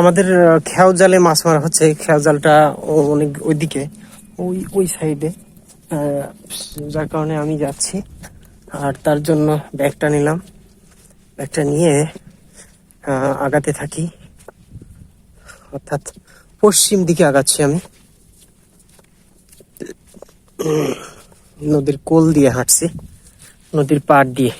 আমাদের খেয়াও জালে মাছ মারা হচ্ছে। খেয়াও জালটা অনেক ওইদিকে, ওই ওই সাইডে। যার কারণে আমি যাচ্ছি। আর তার জন্য ব্যাগটা নিলাম। ব্যাগটা নিয়ে আগাতে থাকি। অর্থাৎ পশ্চিম দিকে আগাচ্ছি আমি। নদীর কোল দিয়ে হাঁটছি। নদীর পাড় দিয়ে।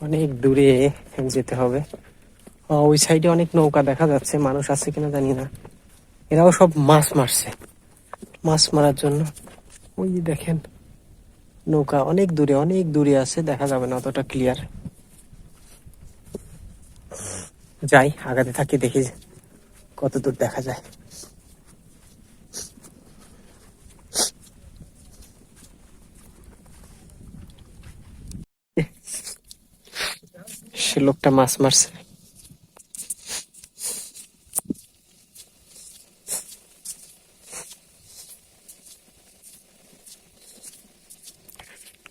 অনেক দূরে যেতে হবে। ওই সাইডে অনেক নৌকা দেখা যাচ্ছে, মানুষ আছে কিনা জানি না। এরাও সব মাছ মারছে। মাছ মারার জন্য। ওই দেখেন, নৌকা অনেক দূরে অনেক দূরে আছে, দেখা যাবে না অতটা ক্লিয়ার যাই, আগাতে থাকি, দেখি কত দূর দেখা যায়। সে লোকটা মাছ মারছে।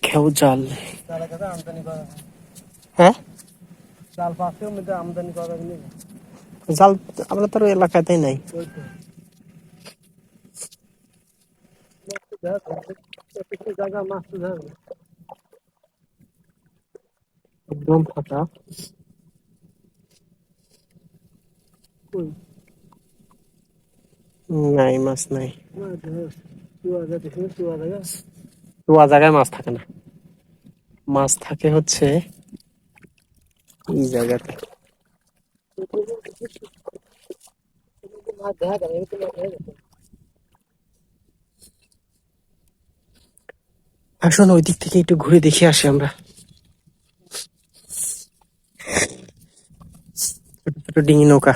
খেউ জাল। আমদানি করা হ্যাঁ? চাল পাঁচশোর মধ্যে আমদানি করা যাবে না জাল আমরা তো আর ওই এলাকাতেই নাই। ওই তো। কিছু জায়গা মাছ তো ধরবে একদম ফাঁকা নাই মাছ নাই। চুয়া জায়গায় মাছ থাকে না। মাছ থাকে হচ্ছে এই জায়গাতে। আসুন ওই দিক থেকে একটু ঘুরে দেখে আসি আমরা ছোট ছোট ডিঙি নৌকা।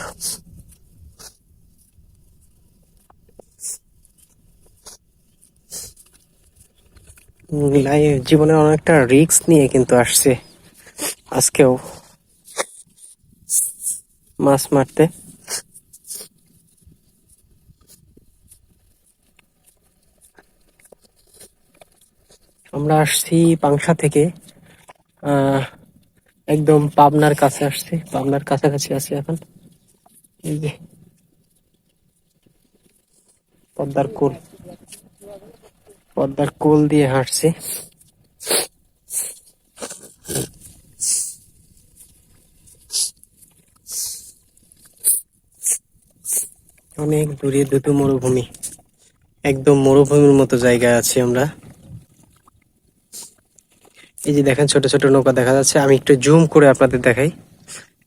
জীবনে অনেকটা রিস্ক নিয়ে কিন্তু আসছে। আজকেও মাছ মারতে। আমরা আসছি পাংশা থেকে একদম পাবনার কাছে আসছি, পাবনার কাছাকাছি আছি এখন। এই যে, পদ্মার কোল। পদ্মার কোল দিয়ে হাঁটছি। অনেক দূরে দুটো মরুভূমি। একদম মরুভূমির মতো জায়গায় আছি আমরা। এই যে দেখেন ছোট ছোট নৌকা দেখা যাচ্ছে। আমি একটু জুম করে আপনাদের দেখাই।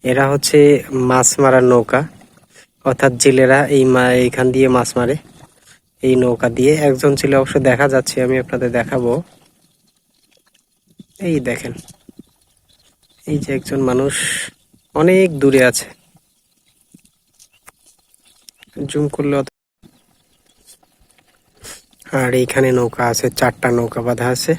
এরা হচ্ছে মাছ মারার নৌকা। অর্থাৎ জেলেরা এই এইখান দিয়ে মাছ মারে। এই নৌকা দিয়ে একজন ছেলে অবশ্য দেখা যাচ্ছে, আমি আপনাদের দেখাবো। এই দেখেন, এই যে একজন মানুষ অনেক দূরে আছে। জুম করলে আর এইখানে নৌকা আছে, চারটা নৌকা বাঁধা আছে।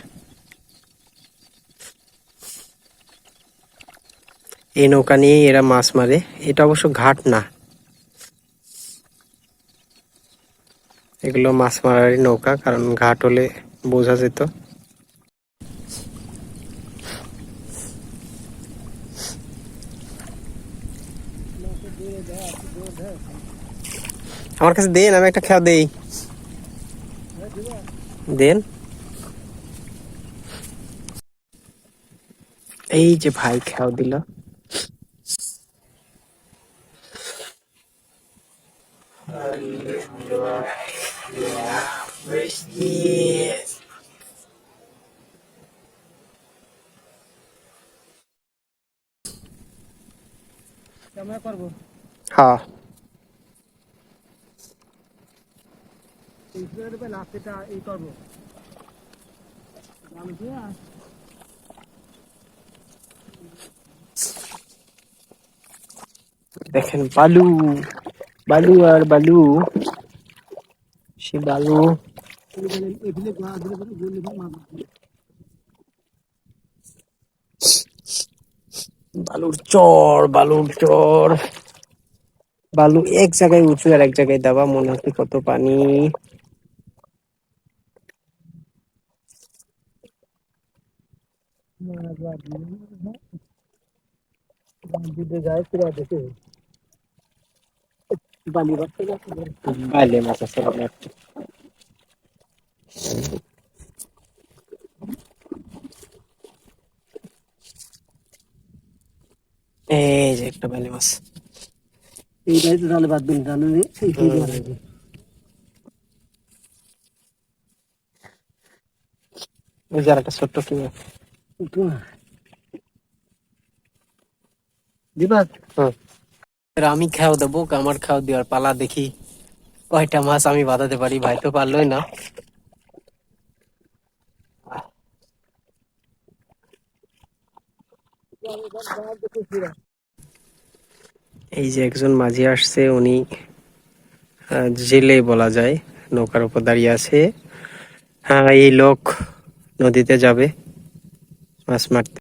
এই নৌকা নিয়ে এরা মাছ মারে। এটা অবশ্য ঘাট না। এগুলো মাছ মারারই নৌকা, কারণ ঘাট হলে বোঝা যেত। আমার কাছে দেন, আমি একটা খেয়া দেই। দেন। এই যে ভাই খেয়াও দিল। ক্যামেরা করব হ্যাঁ এই লাস্টেটা এই করব আমি কি আর দেখেন, বালু। বালু আর বালু। সে বালু। বালুর চর বালুর চর। বালু এক জায়গায় উঁচু আর এক জায়গায় দাবা মনে হচ্ছে কত পানি। বালি মাছ আছে। এই যে একটা বাইলে মাছ এইটাই তো তাহলে বাদ এই হুম। করে ওই যে একটা ছোট্ট কি দিবা আমি খাও দেবো আমার খাও দেওয়ার পালা দেখি কয়টা মাছ আমি বাঁধাতে পারি ভাই তো পারলোই না এই যে একজন মাঝি আসছে, উনি জেলে বলা যায়, নৌকার উপর দাঁড়িয়ে আছে। হ্যাঁ এই লোক নদীতে যাবে, মাছ মারতে।